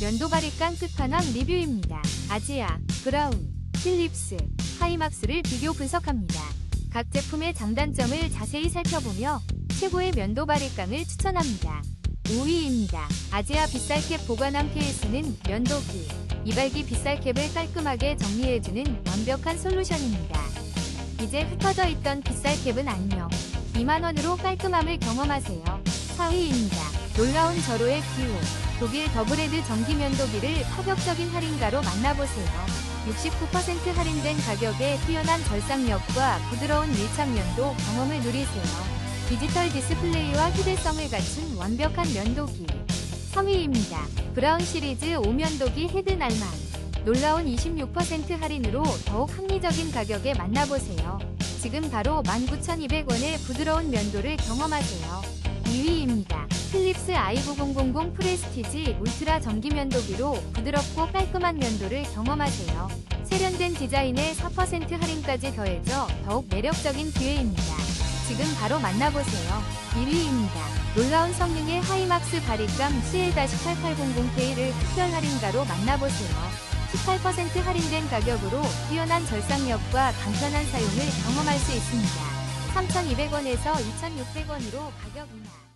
면도 바리 깡 끝판왕 리뷰입니다. 아지아, 브라운, 필립스, 하이막스를 비교 분석합니다. 각 제품의 장단점을 자세히 살펴보며 최고의 면도 바리 깡을 추천합니다. 5위입니다. 아지아 빗살캡 보관함 케이스는 면도기, 이발기 빗살캡을 깔끔하게 정리해주는 완벽한 솔루션입니다. 이제 흩어져 있던 빗살캡은 안녕. 2만원으로 깔끔함을 경험하세요. 4위입니다. 놀라운 절호의 기호. 독일 더블헤드 전기면도기를 파격적인 할인가로 만나보세요. 69% 할인된 가격에 뛰어난 절삭력과 부드러운 밀착면도 경험을 누리세요. 디지털 디스플레이와 휴대성을 갖춘 완벽한 면도기. 3위입니다. 브라운 시리즈 5면도기 헤드 날만. 놀라운 26% 할인으로 더욱 합리적인 가격에 만나보세요. 지금 바로 19,200원의 부드러운 면도를 경험하세요. 2위입니다. 필립스 i9000 프레스티지 울트라 전기 면도기로 부드럽고 깔끔한 면도를 경험하세요. 세련된 디자인에 4% 할인까지 더해져 더욱 매력적인 기회입니다. 지금 바로 만나보세요. 1위입니다. 놀라운 성능의 하이막스 바리감 CL-8800K를 특별 할인가로 만나보세요. 18% 할인된 가격으로 뛰어난 절삭력과 간편한 사용을 경험할 수 있습니다. 3,200원에서 2,600원으로 가격 인하.